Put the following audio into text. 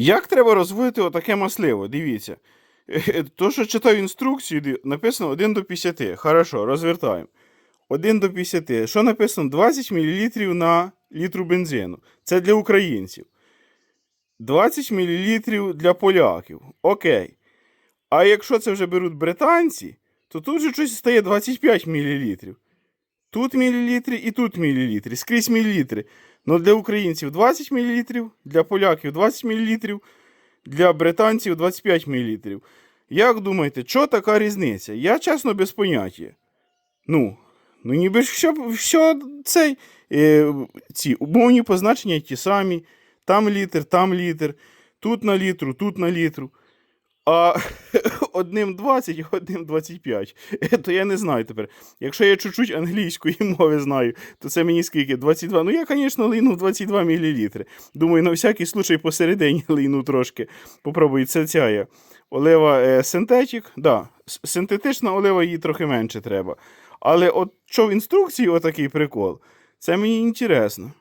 Як треба розводити отаке масливо? Дивіться. То, що читав інструкцію, написано 1 до 50. Хорошо, розвертаємо. 1 до 50. Що написано? 20 мл на літру бензину. Це для українців. 20 мл для поляків. Окей. А якщо це вже беруть британці, то тут же щось стає 25 мл. Тут мілілітри і тут мілілітри. Скрізь мілілітри. Ну для українців 20 мл, для поляків 20 мл, для британців 25 мл. Як думаєте, що така різниця? Я чесно без поняття. Ну, ну ніби все, все цей, е, ці умовні позначення ті самі. Там літр, там літр, тут на літру, тут на літру. А одним 20, одним 25. Е, То я не знаю тепер. Якщо я чуть-чуть англійської мови знаю, то це мені скільки? 22. Ну я, звісно, лийнув 22 мл. Думаю, на всякий случай посередині лийну трошки. Попробую, це ця є. Олива е, синтетик. Да, синтетична олива їй трохи менше треба. Але от що в інструкції отакий прикол, це мені інтересно.